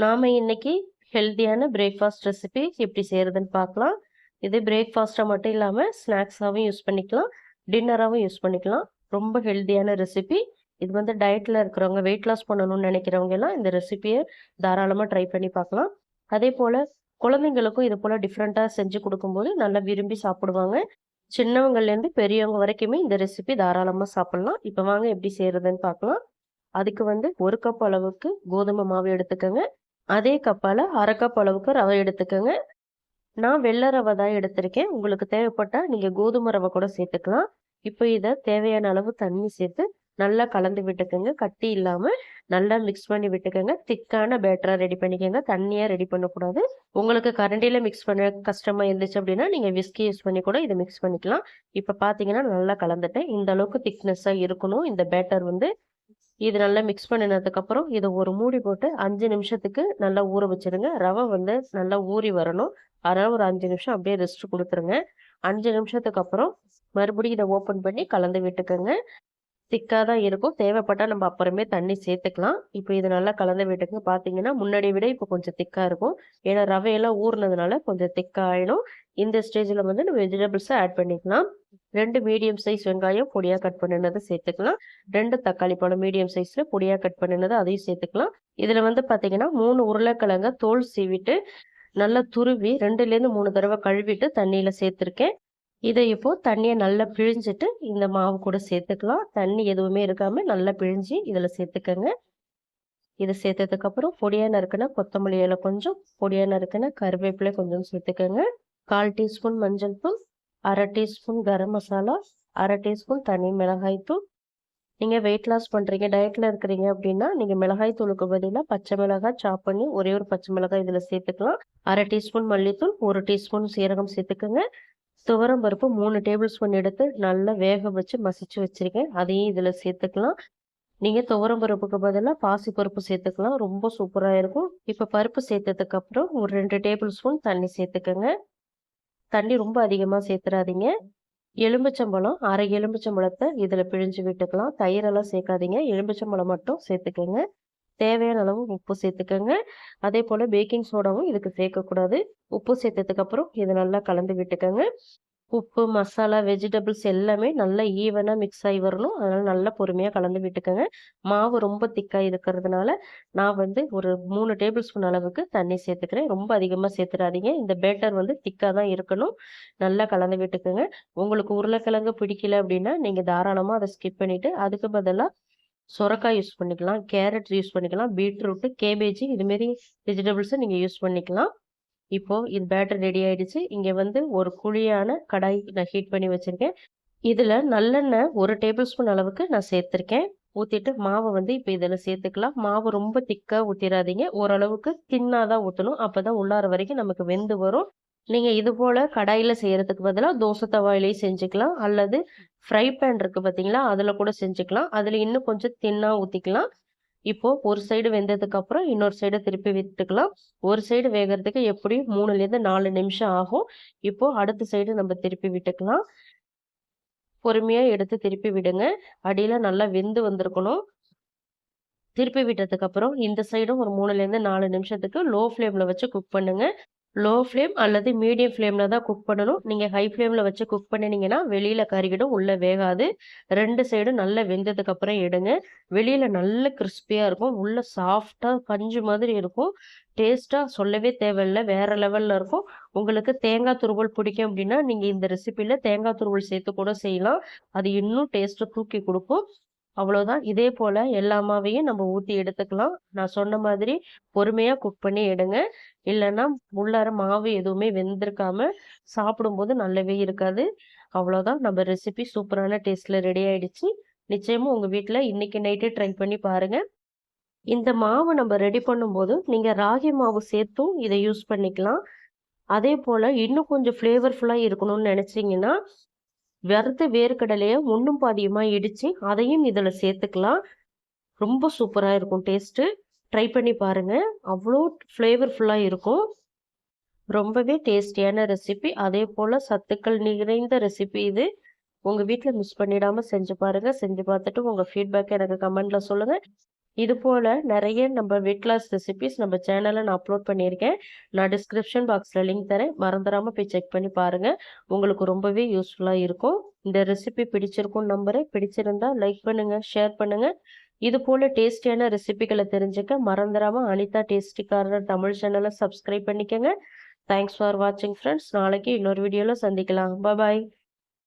நாம் இன்னைக்கு ஹெல்த்தியான பிரேக்ஃபாஸ்ட் ரெசிபி எப்படி செய்கிறதுன்னு பார்க்கலாம். இது பிரேக்ஃபாஸ்ட்டாக மட்டும் இல்லாமல் ஸ்நாக்ஸாகவும் யூஸ் பண்ணிக்கலாம். டின்னராகவும் யூஸ் பண்ணிக்கலாம். ரொம்ப ஹெல்த்தியான ரெசிபி இது வந்து டயட்டில் இருக்கிறவங்க வெயிட் லாஸ் பண்ணணும்னு நினைக்கிறவங்க எல்லாம் இந்த ரெசிபியை தாராளமாக ட்ரை பண்ணி பார்க்கலாம். அதே போல் குழந்தைங்களுக்கும் இது போல் டிஃப்ரெண்ட்டாக செஞ்சு கொடுக்கும்போது நல்லா விரும்பி சாப்பிடுவாங்க. சின்னவங்கள்லேருந்து பெரியவங்க வரைக்குமே இந்த ரெசிபி தாராளமாக சாப்பிட்லாம். இப்போ வாங்க எப்படி செய்கிறதுன்னு பார்க்கலாம். அதுக்கு வந்து ஒரு கப் அளவுக்கு கோதுமை மாவு எடுத்துக்கோங்க. அதே கப்பால் அரை கப் அளவுக்கு ரவை எடுத்துக்கோங்க. நான் வெள்ளை ரவை தான் எடுத்திருக்கேன். உங்களுக்கு தேவைப்பட்டால் நீங்கள் கோதுமை ரவை கூட சேர்த்துக்கலாம். இப்போ இதை தேவையான அளவு தண்ணி சேர்த்து நல்லா கலந்து விட்டுக்கோங்க. கட்டி இல்லாமல் நல்லா மிக்ஸ் பண்ணி விட்டுக்கோங்க. திக்கான பேட்டராக ரெடி பண்ணிக்கோங்க. தண்ணியாக ரெடி பண்ணக்கூடாது. உங்களுக்கு கரண்டியில் மிக்ஸ் பண்ண கஷ்டமாக இருந்துச்சு அப்படின்னா நீங்கள் விஸ்கி யூஸ் பண்ணி கூட இதை மிக்ஸ் பண்ணிக்கலாம். இப்போ பார்த்தீங்கன்னா நல்லா கலந்துட்டேன். இந்த அளவுக்கு திக்னஸ்ஸாக இருக்கணும். இந்த பேட்டர் வந்து இது நல்லா மிக்ஸ் பண்ணினதுக்கப்புறம் இதை ஒரு மூடி போட்டு அஞ்சு நிமிஷத்துக்கு நல்லா ஊற வச்சுருங்க. ரவை வந்து நல்லா ஊறி வரணும். அதனால் ஒரு அஞ்சு நிமிஷம் அப்படியே ரெஸ்ட் கொடுத்துருங்க. அஞ்சு நிமிஷத்துக்கு அப்புறம் மறுபடியும் இதை ஓப்பன் பண்ணி கலந்து விட்டுக்கோங்க. திக்காக தான் இருக்கும். தேவைப்பட்டால் நம்ம அப்புறமே தண்ணி சேர்த்துக்கலாம். இப்போ இது நல்லா கலந்து விட்டுங்க பார்த்தீங்கன்னா முன்னாடி விட இப்போ கொஞ்சம் திக்காக இருக்கும். ஏன்னா ரவையெல்லாம் ஊறினதுனால கொஞ்சம் திக்காக ஆகிடும் இந்த ஸ்டேஜில் வந்து நம்ம வெஜிடபிள்ஸை ஆட் பண்ணிக்கலாம். ரெண்டு மீடியம் சைஸ் வெங்காயம் பொடியாக கட் பண்ணினதை சேர்த்துக்கலாம். ரெண்டு தக்காளி பழம் மீடியம் சைஸில் பொடியாக கட் பண்ணினதை அதையும் சேர்த்துக்கலாம். இதில் வந்து பார்த்தீங்கன்னா மூணு உருளைக்கிழங்க தோல் சீவிட்டு நல்லா துருவி ரெண்டுலேருந்து மூணு தடவை கழுவிட்டு தண்ணியில் சேர்த்துருக்கேன். இதை இப்போ தண்ணியை நல்லா பிழிஞ்சிட்டு இந்த மாவு கூட சேர்த்துக்கலாம். தண்ணி எதுவுமே இருக்காமல் நல்லா பிழிஞ்சு இதில் சேர்த்துக்கோங்க. இதை சேர்த்ததுக்கப்புறம் பொடியாக நறுக்குனா கொத்தமல்லி இலை கொஞ்சம் பொடியாக நறுக்குனா கருவேப்பிலை கொஞ்சம் சேர்த்துக்கோங்க. கால் டீஸ்பூன் மஞ்சள் தூள் அரை டீஸ்பூன் கரம் மசாலா அரை டீஸ்பூன் தனி மிளகாய்த்தூள் நீங்கள் வெயிட் லாஸ் பண்ணுறீங்க டயட்டில் இருக்கிறீங்க அப்படின்னா நீங்கள் மிளகாய் தூளுக்கு பதிலாக பச்சை மிளகாய் சாப் பண்ணி ஒரே ஒரு பச்சை மிளகாய் இதில் சேர்த்துக்கலாம். அரை டீஸ்பூன் மல்லித்தூள் ஒரு டீஸ்பூன் சீரகம் சேர்த்துக்கோங்க. துவரம் பருப்பு மூணு டேபிள் ஸ்பூன் எடுத்து நல்லா வேக வச்சு மசிச்சு வச்சுருக்கேன். அதையும் இதில் சேர்த்துக்கலாம். நீங்கள் துவரம் பருப்புக்கு பதிலாக பாசி பருப்பு சேர்த்துக்கலாம். ரொம்ப சூப்பராக இருக்கும். இப்போ பருப்பு சேர்த்ததுக்கப்புறம் ஒரு ரெண்டு டேபிள் ஸ்பூன் தண்ணி சேர்த்துக்கோங்க. தண்ணி ரொம்ப அதிகமாக சேர்த்துறாதீங்க எலும்பிச்சம்பழம் அரை எலும்புச்சம்பழத்தை இதில் பிழிஞ்சு விட்டுக்கலாம். தயிரெல்லாம் சேர்க்காதீங்க எலும்புச்சம்பழம் மட்டும் சேர்த்துக்கோங்க தேவையான அளவு உப்பு சேர்த்துக்கோங்க அதே போல் பேக்கிங் சோடாவும் இதுக்கு சேர்க்கக்கூடாது உப்பு சேர்த்ததுக்கப்புறம் இதை நல்லா கலந்து விட்டுக்கோங்க. உப்பு மசாலா வெஜிடபிள்ஸ் எல்லாமே நல்லா ஈவனாக மிக்ஸ் ஆகி வரணும். அதனால் நல்லா பொறுமையாக கலந்து விட்டுக்கோங்க. மாவு ரொம்ப திக்காக இருக்கிறதுனால நான் வந்து ஒரு மூணு டேபிள் ஸ்பூன் அளவுக்கு தண்ணி சேர்த்துக்கிறேன். ரொம்ப அதிகமாக சேர்த்துடாதீங்க இந்த பேட்டர் வந்து திக்காக தான் இருக்கணும். நல்லா கலந்து விட்டுக்கோங்க. உங்களுக்கு உருளைக்கிழங்கு பிடிக்கல அப்படின்னா நீங்கள் தாராளமாக அதை ஸ்கிப் பண்ணிவிட்டு அதுக்கு பதிலாக சுரக்காய் யூஸ் பண்ணிக்கலாம். கேரட் யூஸ் பண்ணிக்கலாம். பீட்ரூட்டு கேபேஜி இதுமாரி வெஜிடபிள்ஸை நீங்கள் யூஸ் பண்ணிக்கலாம். இப்போது இது பேட்டர் ரெடி ஆயிடுச்சு. இங்கே வந்து ஒரு குழியான கடாய் நான் ஹீட் பண்ணி வச்சுருக்கேன். இதில் நல்லெண்ணெய் ஒரு டேபிள் ஸ்பூன் அளவுக்கு நான் சேர்த்துருக்கேன். ஊற்றிட்டு மாவை வந்து இப்போ இதில் சேர்த்துக்கலாம். மாவு ரொம்ப திக்காக ஊற்றிடாதீங்க ஓரளவுக்கு தின்னாக தான் ஊற்றணும் அப்போ தான் உள்ளார வரைக்கும் நமக்கு வெந்து வரும். நீங்கள் இது போல் கடாயில் செய்கிறதுக்கு பதிலாக தோசை தவாயிலையும் செஞ்சுக்கலாம். அல்லது ஃப்ரை பேன் இருக்குது பார்த்தீங்களா அதில் கூட செஞ்சுக்கலாம். அதில் இன்னும் கொஞ்சம் தின்னாக ஊற்றிக்கலாம் இப்போது ஒரு சைடு வெந்ததுக்கப்புறம் இன்னொரு சைடு திருப்பி விட்டுக்கலாம். ஒரு சைடு வேகிறதுக்கு எப்படியும் மூணுலேருந்து நாலு நிமிஷம் ஆகும். இப்போது அடுத்த சைடு நம்ம திருப்பி விட்டுக்கலாம். பொறுமையாக எடுத்து திருப்பி விடுங்க. அடியில் நல்லா வெந்து வந்திருக்கணும். திருப்பி விட்டதுக்கப்புறம் இந்த சைடும் ஒரு மூணுலேருந்து நாலு நிமிஷத்துக்கு லோ ஃப்ளேமில் வச்சு குக் பண்ணுங்கள் லோ ஃப்ளேம் அல்லது மீடியம் ஃப்ளேமில் தான் குக் பண்ணணும். நீங்கள் ஹை ஃப்ளேமில் வச்சு குக் பண்ணினீங்கன்னா வெளியில் கறிகிடும் உள்ளே வேகாது. ரெண்டு சைடும் நல்லா வெந்ததுக்கப்புறம் எடுங்க. வெளியில் நல்ல கிறிஸ்பியாக இருக்கும். உள்ளே சாஃப்டாக பஞ்சு மாதிரி இருக்கும். டேஸ்ட்டாக சொல்லவே தேவையில்லை. வேறு லெவலில் இருக்கும். உங்களுக்கு தேங்காய் துருவல் பிடிக்கும் அப்படின்னா நீங்கள் இந்த ரெசிப்பியில் தேங்காய் துருவல் சேர்த்து கூட செய்யலாம். அது இன்னும் டேஸ்ட்டை தூக்கி கொடுக்கும். அவ்வளோதான் இதே போல் எல்லா மாவையும் நம்ம ஊற்றி எடுத்துக்கலாம். நான் சொன்ன மாதிரி பொறுமையாக குக் பண்ணி எடுங்க. இல்லைன்னா உள்ளார மாவு எதுவுமே வெந்திருக்காம சாப்பிடும்போது நல்லாவே இருக்காது. அவ்வளோதான் நம்ம ரெசிபி சூப்பரான டேஸ்ட்டில் ரெடி ஆயிடுச்சு. நிச்சயமாக உங்கள் வீட்டில் இன்றைக்கி நைட்டே ட்ரை பண்ணி பாருங்கள் இந்த மாவு நம்ம ரெடி பண்ணும்போது நீங்கள் ராகி மாவு சேர்த்தும் இதை யூஸ் பண்ணிக்கலாம். அதே போல் இன்னும் கொஞ்சம் ஃப்ளேவர்ஃபுல்லாக இருக்கணும்னு நினச்சிங்கன்னா வறுத்த வேர்க்கடலையை ஒன்றும் பாதியமாக இடித்து அதையும் இதில் சேர்த்துக்கலாம். ரொம்ப சூப்பராக இருக்கும் டேஸ்ட்டு ட்ரை பண்ணி பாருங்கள் அவ்வளோ ஃப்ளேவர்ஃபுல்லாக இருக்கும். ரொம்பவே டேஸ்டியான ரெசிபி அதே போல் சத்துக்கள் நிறைந்த ரெசிபி இது. உங்கள் வீட்டில் மிஸ் பண்ணிடாமல் செஞ்சு பாருங்கள் செஞ்சு பார்த்துட்டு உங்கள் ஃபீட்பேக்கை எனக்கு கமெண்டில் சொல்லுங்கள் இது போல் நிறைய நம்ம வெயிட் லாஸ் ரெசிபிஸ் நம்ம சேனலில் நான் அப்லோட் பண்ணியிருக்கேன். நான் டிஸ்கிரிப்ஷன் பாக்ஸில் லிங்க் தரேன். மறந்துடாமல் போய் செக் பண்ணி பாருங்கள் உங்களுக்கு ரொம்பவே யூஸ்ஃபுல்லாக இருக்கும். இந்த ரெசிபி பிடிச்சிருக்கும் நம்புறேன். பிடிச்சிருந்தா லைக் பண்ணுங்கள் ஷேர் பண்ணுங்கள் இது போல் டேஸ்டியான ரெசிபிகளை தெரிஞ்சுக்க மறந்துடாமல் அனிதா டேஸ்டி கார்னர் தமிழ் சேனலை சப்ஸ்கிரைப் பண்ணிக்கோங்க. தேங்க்ஸ் ஃபார் வாட்சிங் ஃப்ரெண்ட்ஸ் நாளைக்கு இன்னொரு வீடியோவில் சந்திக்கலாம். பாய்